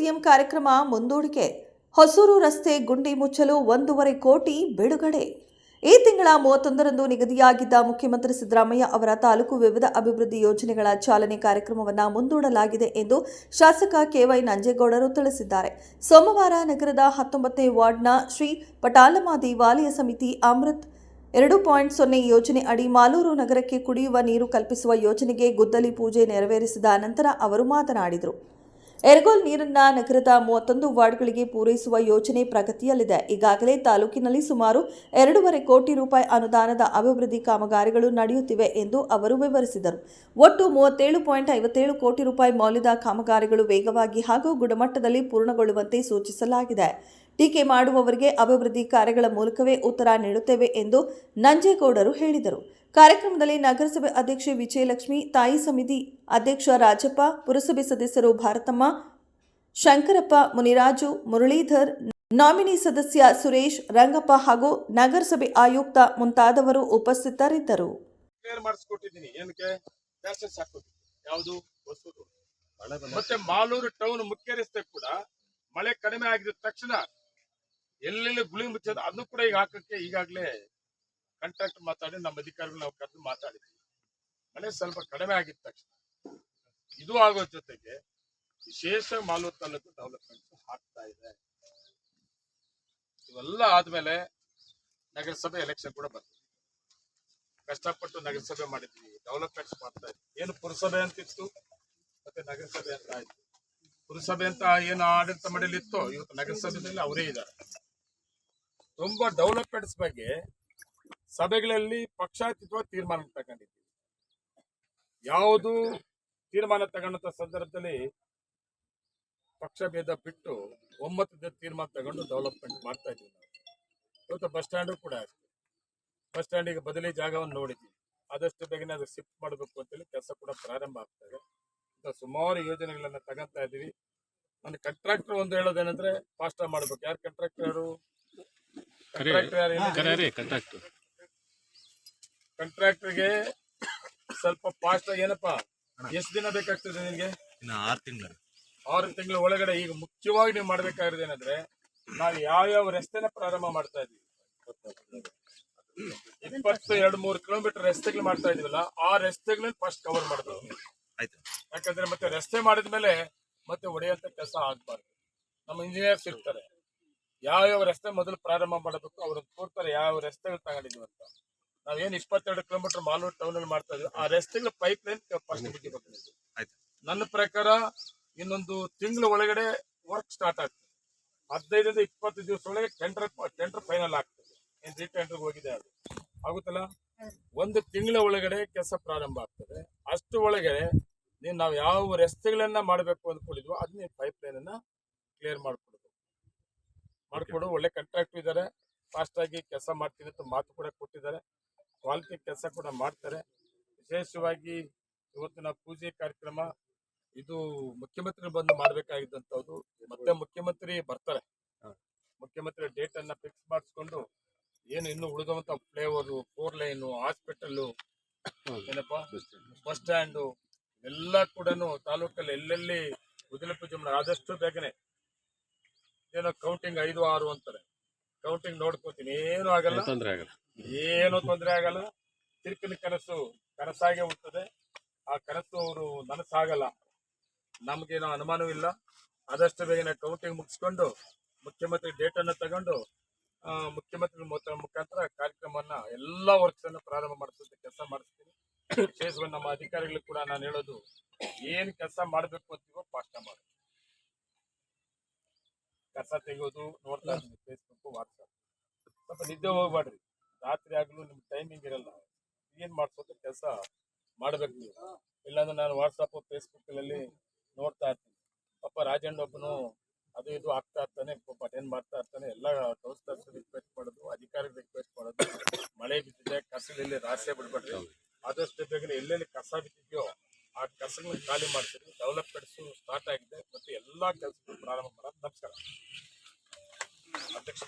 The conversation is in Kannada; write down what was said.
ಸಿಎಂ ಕಾರ್ಯಕ್ರಮ ಮುಂದೂಡಿಕೆ. ಹೊಸೂರು ರಸ್ತೆ ಗುಂಡಿ ಮುಚ್ಚಲು ಒಂದೂವರೆ ಕೋಟಿ ಬಿಡುಗಡೆ. ಈ ತಿಂಗಳ ಮೂವತ್ತೊಂದರಂದು ನಿಗದಿಯಾಗಿದ್ದ ಮುಖ್ಯಮಂತ್ರಿ ಸಿದ್ದರಾಮಯ್ಯ ಅವರ ತಾಲೂಕು ವಿವಿಧ ಅಭಿವೃದ್ಧಿ ಯೋಜನೆಗಳ ಚಾಲನೆ ಕಾರ್ಯಕ್ರಮವನ್ನು ಮುಂದೂಡಲಾಗಿದೆ ಎಂದು ಶಾಸಕ ಕೆವೈ ನಂಜೇಗೌಡರು ತಿಳಿಸಿದ್ದಾರೆ. ಸೋಮವಾರ ನಗರದ ಹತ್ತೊಂಬತ್ತನೇ ವಾರ್ಡ್ನ ಶ್ರೀ ಪಟಾಲಮ ದೇವಾಲಯ ಸಮಿತಿ ಅಮೃತ್ ಎರಡು ಪಾಯಿಂಟ್ ಸೊನ್ನೆ ಯೋಜನೆ ಅಡಿ ಮಾಲೂರು ನಗರಕ್ಕೆ ಕುಡಿಯುವ ನೀರು ಕಲ್ಪಿಸುವ ಯೋಜನೆಗೆ ಗುದ್ದಲಿ ಪೂಜೆ ನೆರವೇರಿಸಿದ ನಂತರ ಅವರು ಮಾತನಾಡಿದರು. ಎರ್ಗೋಲ್ ನೀರನ್ನ ನಗರದ ಮೂವತ್ತೊಂದು ವಾರ್ಡ್ಗಳಿಗೆ ಪೂರೈಸುವ ಯೋಜನೆ ಪ್ರಗತಿಯಲ್ಲಿದೆ. ಈಗಾಗಲೇ ತಾಲೂಕಿನಲ್ಲಿ ಸುಮಾರು ಎರಡೂವರೆ ಕೋಟಿ ರೂಪಾಯಿ ಅನುದಾನದ ಅಭಿವೃದ್ಧಿ ಕಾಮಗಾರಿಗಳು ನಡೆಯುತ್ತಿವೆ ಎಂದು ಅವರು ವಿವರಿಸಿದರು. ಒಟ್ಟು ಮೂವತ್ತೇಳು ಪಾಯಿಂಟ್ ಐವತ್ತೇಳು ಕೋಟಿ ರೂಪಾಯಿ ಮೌಲ್ಯದ ಕಾಮಗಾರಿಗಳು ವೇಗವಾಗಿ ಹಾಗೂ ಗುಣಮಟ್ಟದಲ್ಲಿ ಪೂರ್ಣಗೊಳ್ಳುವಂತೆ ಸೂಚಿಸಲಾಗಿದೆ. ಟೀಕೆ ಮಾಡುವವರಿಗೆ ಅಭಿವೃದ್ಧಿ ಕಾರ್ಯಗಳ ಮೂಲಕವೇ ಉತ್ತರ ನೀಡುತ್ತೇವೆ ಎಂದು ನಂಜೇಗೌಡರು ಹೇಳಿದರು. ಕಾರ್ಯಕ್ರಮದಲ್ಲಿ ನಗರಸಭೆ ಅಧ್ಯಕ್ಷೆ ವಿಜಯಲಕ್ಷ್ಮಿ ತಾಯಿ ಸಮಿತಿ ಅಧ್ಯಕ್ಷ ರಾಜಪ್ಪ ಪುರಸಭೆ ಸದಸ್ಯರು ಭಾರತಮ್ಮ ಶಂಕರಪ್ಪ ಮುನಿರಾಜು ಮುರಳೀಧರ್ ನಾಮಿನಿ ಸದಸ್ಯ ಸುರೇಶ್ ರಂಗಪ್ಪ ಹಾಗೂ ನಗರಸಭೆ ಆಯುಕ್ತ ಮುಂತಾದವರು ಉಪಸ್ಥಿತರಿದ್ದರು. ಮತ್ತೆ ಮಾಲೂರು ಟೌನ್ ಮುಖ್ಯ ರಸ್ತೆ ಕೂಡ ಮಳೆ ಕಡಿಮೆ ಆಗಿದ ತಕ್ಷಣ ಎಲ್ಲೆಲ್ಲಿ ಗುಳಿ ಮುಚ್ಚೋದು ಅದನ್ನು ಕೂಡ ಈಗ ಹಾಕಕ್ಕೆ ಈಗಾಗಲೇ ಕಾಂಟ್ರಾಕ್ಟ್ ಮಾತಾಡಿ ನಮ್ಮ ಅಧಿಕಾರಿಗಳು ನಾವು ಕರೆದು ಮಾತಾಡಿದ್ವಿ. ಮಳೆ ಸ್ವಲ್ಪ ಕಡಿಮೆ ಆಗಿದ ತಕ್ಷಣ ಇದು ಆಗೋ ಜೊತೆಗೆ ವಿಶೇಷ ಮಾಲೂರು ತಾಲೂಕು ಡೆವಲಪ್ಮೆಂಟ್ ಆಗ್ತಾ ಇದೆ. ಇವೆಲ್ಲ ಆದ್ಮೇಲೆ ನಗರಸಭೆ ಎಲೆಕ್ಷನ್ ಕೂಡ ಬರ್ತದೆ ಕಷ್ಟಪಟ್ಟು ನಗರಸಭೆ ಮಾಡಿದ್ವಿ ಡೆವಲಪ್ಮೆಂಟ್ಸ್ ಮಾಡ್ತಾ ಇದ್ವಿ. ಏನು ಪುರಸಭೆ ಅಂತಿತ್ತು, ಮತ್ತೆ ನಗರಸಭೆ ಅಂತ ಆಯ್ತು. ಪುರಸಭೆ ಅಂತ ಏನು ಆಡಳಿತ ಮಂಡಳಿ ಇತ್ತು, ಇವತ್ತು ನಗರಸಭೆಯಲ್ಲಿ ಅವರೇ ಇದ್ದಾರೆ. ತುಂಬಾ ಡೆವಲಪ್ಮೆಂಟ್ಸ್ ಬಗ್ಗೆ ಸಭೆಗಳಲ್ಲಿ ಪಕ್ಷಾತೀತ ತೀರ್ಮಾನ ತಗೊಂಡಿದ್ದೀವಿ. ಯಾವುದು ತೀರ್ಮಾನ ತಗೊಂಡಂತ ಸಂದರ್ಭದಲ್ಲಿ ಪಕ್ಷ ಭೇದ ಬಿಟ್ಟು ಒಮ್ಮತದ ತೀರ್ಮಾನ ತಗೊಂಡು ಡೆವಲಪ್ಮೆಂಟ್ ಮಾಡ್ತಾ ಇದ್ದೀವಿ ನಾವು. ಇವತ್ತು ಬಸ್ ಸ್ಟ್ಯಾಂಡು ಕೂಡ ಅಷ್ಟೇ. ಬಸ್ ಸ್ಟ್ಯಾಂಡಿಗೆ ಬದಲಿ ಜಾಗವನ್ನು ನೋಡಿದ್ವಿ ಆದಷ್ಟು ಬೇಗನೆ ಅದು ಶಿಫ್ಟ್ ಮಾಡಬೇಕು ಅಂತೇಳಿ ಕೆಲಸ ಕೂಡ ಪ್ರಾರಂಭ ಆಗ್ತಾ ಇದೆ. ಇಂಥ ಸುಮಾರು ಯೋಜನೆಗಳನ್ನ ತಗೊಂತಾ ಇದ್ದೀವಿ. ನನ್ನ ಕಾಂಟ್ರಾಕ್ಟರ್ ಒಂದು ಹೇಳೋದೇನಂದ್ರೆ ಫಾಸ್ಟ್ ಮಾಡ್ಬೇಕು. ಯಾರು ಕಾಂಟ್ರಾಕ್ಟರ್ ಯಾರು ಕಾಂಟ್ರಾಕ್ಟರ್ ಯಾರು ಹೇಳಿದ್ರು? ಕಾಂಟ್ರಾಕ್ಟರ್ಗೆ ಸ್ವಲ್ಪ ಫಾಸ್ಟ್ ಆಗಿ ಏನಪ್ಪ ಎಷ್ಟು ದಿನ ಬೇಕಾಗ್ತದೆ ನಿಮಗೆ? ಇನ್ನು ಆರು ತಿಂಗಳು. ಆರು ತಿಂಗಳ ಒಳಗಡೆ ಈಗ ಮುಖ್ಯವಾಗಿ ನೀವು ಮಾಡ್ಬೇಕಾಗಿರೋದು ಏನಂದ್ರೆ ನಾವು ಯಾವ ರಸ್ತೆನ ಪ್ರಾರಂಭ ಮಾಡ್ತಾ ಇದೀವಿ. ಇಪ್ಪತ್ತು ಎರಡ್ ಮೂರು ಕಿಲೋಮೀಟರ್ ರಸ್ತೆಗಳು ಮಾಡ್ತಾ ಇದೀವಲ್ಲ ಆ ರಸ್ತೆಗಳನ್ನ ಫಸ್ಟ್ ಕವರ್ ಮಾಡ್ಬೇಕು. ಆಯ್ತು. ಯಾಕಂದ್ರೆ ಮತ್ತೆ ರಸ್ತೆ ಮಾಡಿದ್ಮೇಲೆ ಮತ್ತೆ ಒಡೆಯಂತ ಕೆಲಸ ಆಗ್ಬಾರ್ದು. ನಮ್ಮ ಇಂಜಿನಿಯರ್ಸ್ ಇರ್ತಾರೆ. ಯಾವ್ಯಾವ ರಸ್ತೆ ಮೊದಲು ಪ್ರಾರಂಭ ಮಾಡಬೇಕು ಅವ್ರನ್ನ ತೋರ್ತಾರೆ ಯಾವ ರಸ್ತೆಗಳು ತಗೊಂಡಿದ್ವಿ ಅಂತ. ನಾವೇನು ಇಪ್ಪತ್ತೆರಡು ಕಿಲೋಮೀಟರ್ ಮಾಲೂರು ಟೌನ್ ಅಲ್ಲಿ ಮಾಡ್ತಾ ಇದ್ವಿ ಆ ರಸ್ತೆಗಳ ಪೈಪ್ ಲೈನ್ ಫಸ್ಟ್ ಆಯ್ತು. ನನ್ನ ಪ್ರಕಾರ ಇನ್ನೊಂದು ತಿಂಗಳ ಒಳಗಡೆ ವರ್ಕ್ ಸ್ಟಾರ್ಟ್ ಆಗ್ತದೆ. ಹದಿನೈದರಿಂದ ಇಪ್ಪತ್ತು ದಿವಸ ಒಳಗೆ ಟೆಂಡರ್ ಟೆಂಡರ್ ಫೈನಲ್ ಆಗ್ತದೆ. ಏನ್ ಟೆಂಡರ್ ಹೋಗಿದೆ ಅದು. ಆಗುತ್ತಲ್ಲ? ಒಂದು ತಿಂಗಳ ಒಳಗಡೆ ಕೆಲಸ ಪ್ರಾರಂಭ ಆಗ್ತದೆ. ಅಷ್ಟು ಒಳಗಡೆ ನೀನು ನಾವು ಯಾವ ರಸ್ತೆಗಳನ್ನ ಮಾಡಬೇಕು ಅಂದ್ಕೊಂಡಿದ್ವೋ ಅದನ್ನ ಪೈಪ್ ಲೈನ್ ಅನ್ನ ಕ್ಲಿಯರ್ ಮಾಡ್ಕೊಡ್ಬೇಕು ಮಾಡ್ಕೊಡು ಒಳ್ಳೆ ಕಾಂಟ್ರಾಕ್ಟ್ ಇದ್ದಾರೆ ಫಾಸ್ಟ್ ಆಗಿ ಕೆಲಸ ಮಾಡ್ತೀನಿ ಅಂತ ಮಾತು ಕೂಡ ಕೊಟ್ಟಿದ್ದಾರೆ. ಕ್ವಾಲಿಟಿ ಕೆಲಸ ಕೂಡ ಮಾಡ್ತಾರೆ. ವಿಶೇಷವಾಗಿ ಇವತ್ತಿನ ಪೂಜೆ ಕಾರ್ಯಕ್ರಮ ಇದು ಮುಖ್ಯಮಂತ್ರಿ ಬಂದು ಮಾಡಬೇಕಾಗಿದ್ದಂಥದ್ದು. ಮತ್ತೆ ಮುಖ್ಯಮಂತ್ರಿ ಬರ್ತಾರೆ. ಮುಖ್ಯಮಂತ್ರಿ ಡೇಟ್ ಅನ್ನ ಫಿಕ್ಸ್ ಮಾಡಿಸ್ಕೊಂಡು ಏನು ಇನ್ನು ಉಳಿದಂತ ಫ್ಲೇವರು ಫೋರ್ ಲೈನು ಹಾಸ್ಪಿಟಲ್ ಏನಪ್ಪ? ಬಸ್ ಸ್ಟ್ಯಾಂಡು ಎಲ್ಲ ಕೂಡ ತಾಲೂಕಲ್ಲಿ ಎಲ್ಲೆಲ್ಲಿ ಉದಿನ ಪೂಜೆ ಮಾಡಿ ಆದಷ್ಟು ಬೇಗನೆ ಏನೋ ಕೌಂಟಿಂಗ್ ಐದು ಆರು ಅಂತಾರೆ. ಕೌಂಟಿಂಗ್ ನೋಡ್ಕೋತೀನಿ ಏನು ಆಗಲ್ಲ. ತೊಂದರೆ ಆಗಲ್ಲ. ಏನು ತೊಂದರೆ ಆಗಲ್ಲ. ತಿರುಕಿನ ಕನಸು ಕನಸಾಗೆ ಹುಟ್ಟುತ್ತದೆ ಆ ಕನಸು ಅವರು ನನಸಾಗಲ್ಲ. ನಮ್ಗೇನು ಅನುಮಾನವೂ ಇಲ್ಲ. ಆದಷ್ಟು ಬೇಗನೆ ಕೌಂಟಿಂಗ್ ಮುಗಿಸ್ಕೊಂಡು ಮುಖ್ಯಮಂತ್ರಿ ಡೇಟ್ ಅನ್ನ ತಗೊಂಡು ಮುಖ್ಯಮಂತ್ರಿ ಮುಖ- ಮುಖಾಂತರ ಕಾರ್ಯಕ್ರಮವನ್ನ ಎಲ್ಲಾ ವರ್ಕ್ಸ್ ಅನ್ನು ಪ್ರಾರಂಭ ಮಾಡಿಸುತ್ತೆ ಕೆಲಸ ಮಾಡಿಸ್ತೀನಿ. ವಿಶೇಷವಾಗಿ ನಮ್ಮ ಅಧಿಕಾರಿಗಳು ಕೂಡ ನಾನು ಹೇಳೋದು ಏನ್ ಕೆಲಸ ಮಾಡ್ಬೇಕು ಅಂತೀವೋ ಫಾಸ್ಟ್ ಕಸ ತೆಗೆಯೋದು ನೋಡ್ತಾ ಇದ್ದೀನಿ ಫೇಸ್ಬುಕ್ ವಾಟ್ಸಪ್ ಸ್ವಲ್ಪ ನಿದ್ದೆ ಹೋಗ್ಬೇಡ್ರಿ. ರಾತ್ರಿ ಆಗಲೂ ನಿಮ್ಗೆ ಟೈಮಿಂಗ್ ಇರಲ್ಲ. ಏನು ಮಾಡ್ಸೋದು ಕೆಲಸ ಮಾಡ್ಬೇಕು ನೀವು. ಇಲ್ಲಾಂದ್ರೆ ನಾನು ವಾಟ್ಸಪ್ ಫೇಸ್ಬುಕ್ ಅಲ್ಲಿ ನೋಡ್ತಾ ಇರ್ತೀನಿ. ಪಾಪ ರಾಜಣ್ಣ ಒಬ್ಬನು ಅದು ಇದು ಆಗ್ತಾ ಇರ್ತಾನೆ, ಪಾಪ ಅಟೆಂಡ್ ಮಾಡ್ತಾ ಇರ್ತಾನೆ, ಎಲ್ಲ ಕೌನ್ಸಿಲರ್ಸ್ ರಿಕ್ವೆಸ್ಟ್ ಮಾಡೋದು ಅಧಿಕಾರಿ ರಿಕ್ವೆಸ್ಟ್ ಮಾಡೋದು. ಮಳೆ ಬಿದ್ದಿದೆ ಕಸದಲ್ಲಿ ರಾಸೆ ಬಿಡ್ಬೇಡ್ರಿ ಆದಷ್ಟು ಬೇಗನೆ ಎಲ್ಲೆಲ್ಲಿ ಕಸ ಬಿದ್ದಿದೆಯೋ ಕೆಲಸಗಳನ್ನ ಖಾಲಿ ಮಾಡ್ತೀವಿ ಡೆವಲಪ್ಮೆಂಟ್ಸು ಸ್ಟಾರ್ಟ್ ಆಗಿದೆ ಮತ್ತು ಎಲ್ಲ ಕೆಲಸಗಳು ಪ್ರಾರಂಭ ಮಾಡೋದು ನಮಸ್ಕಾರ. ಅಧ್ಯಕ್ಷ